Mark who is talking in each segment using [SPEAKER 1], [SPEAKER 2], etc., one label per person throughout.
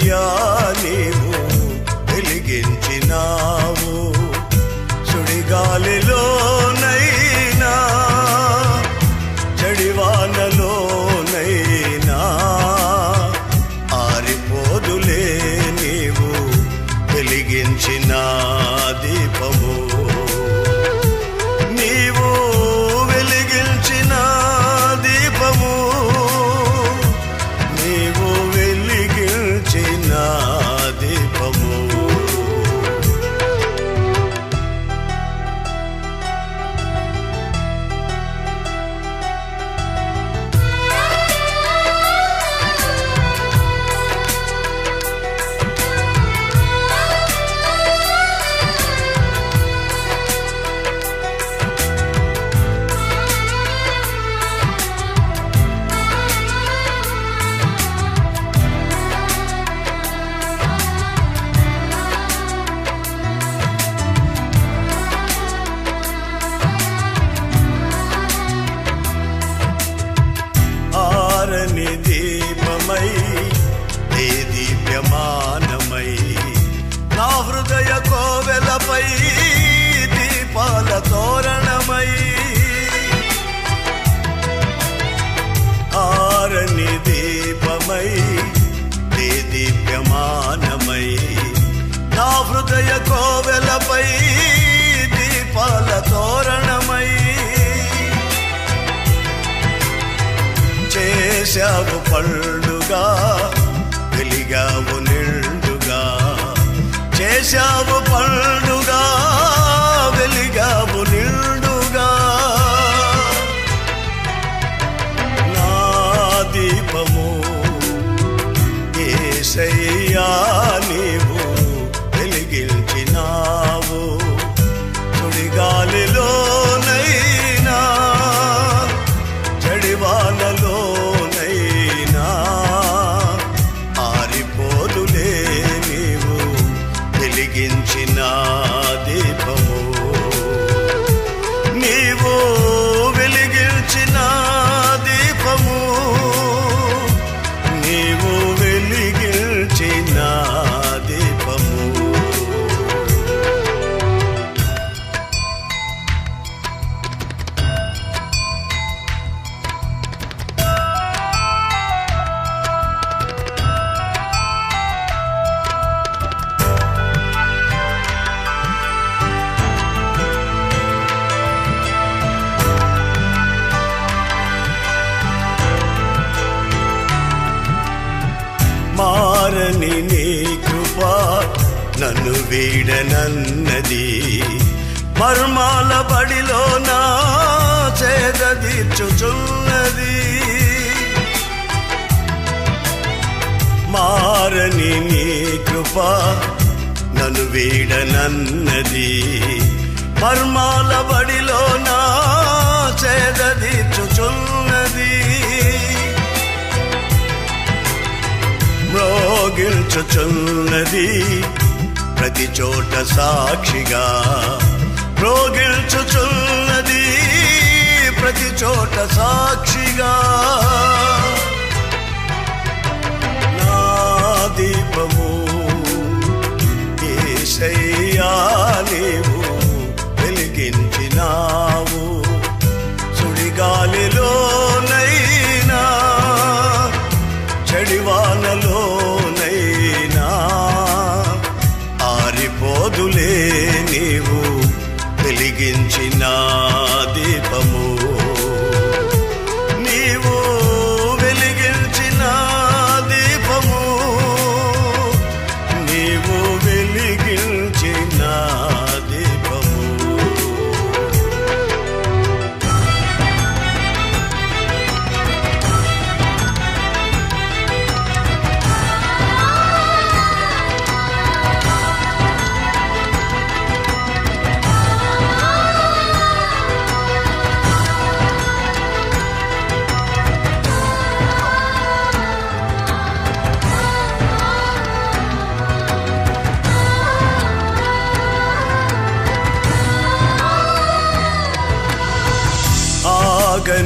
[SPEAKER 1] dünya. చేశావు పళ్ళుగా వెలిగావు నిండుగా. చేశావు పళ్ళుగా నన్ను వీడనన్నది మర్మాల బడిలో నా చేదీర్చుచున్నది మారని నీ కృప నన్ను వీడనన్నది మర్మాల బడిలో నా చేదీర్చుచున్నది మ్రోగిల్చుచున్నది ప్రతి చోట సాక్షిగా రోగిల్చుచున్నది ప్రతి చోట సాక్షిగా.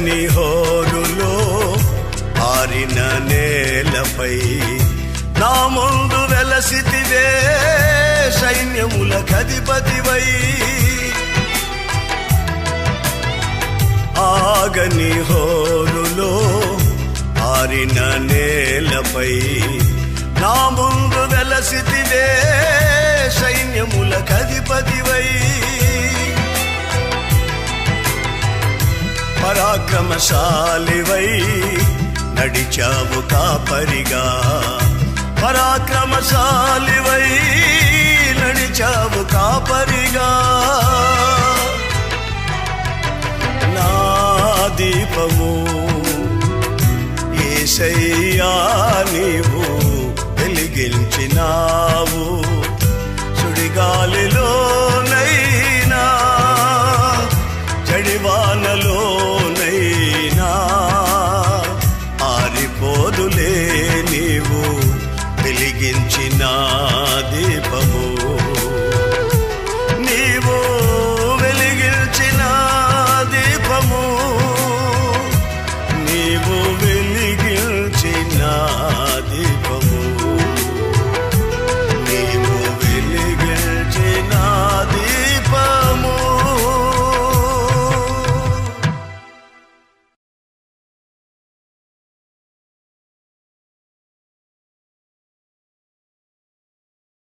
[SPEAKER 1] హోరులో ఆరిన నేలపై నా ముందు వెలసితివే సైన్యముల కధిపతివై. ఆగని హోరులో ఆరిన నేలపై నా ముందు వెలసితివే సైన్యముల కధిపతివై. పరాక్రమశాలివై నడిచావు కాపరిగా. పరాక్రమశాలివై నడిచావు కాపరిగా. నా దీపము ఏసయ్యా నీవు వెలిగించినావు.